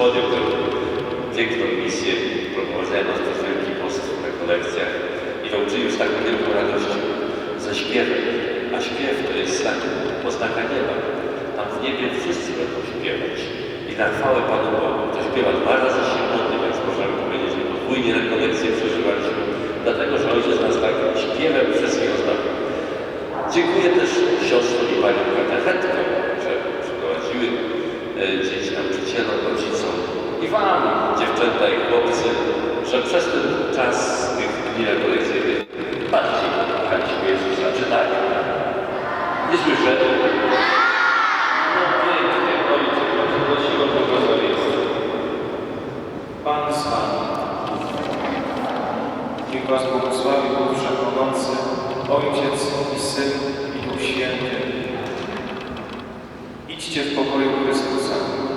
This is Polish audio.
podjął tę piękną misję prowadzenia nas przez Wielki Post w rekolekcjach i to uczynił z taką wielką radością, ze śpiewem. A śpiew to jest znak, oznaka nieba. Tam w niebie wszyscy będą śpiewać. I na chwałę Panu Bogu. To śpiewa dwa razy się modli, więc możemy powiedzieć, że podwójnie rekolekcje przeżywaliśmy, dlatego że ojciec nas tak śpiewem wszystkich ozdabił. Dziękuję też siostrom i paniom katechetkom, że przyprowadziły e, dzieci nauczycielom, rodzicom i wam, dziewczęta i chłopcy, że przez ten czas tych dni rekolekcyjnych bardziej kochaliśmy Jezusa. Czy tak? Nie słyszę. No pięknie, ojcze, prosiłem o błogosławieństwo. Pan z Wami. Niech Was błogosławi Bóg Wszechmogący, Ojciec i Syn i Duch Święty. Idźcie w pokoju Chrystusa.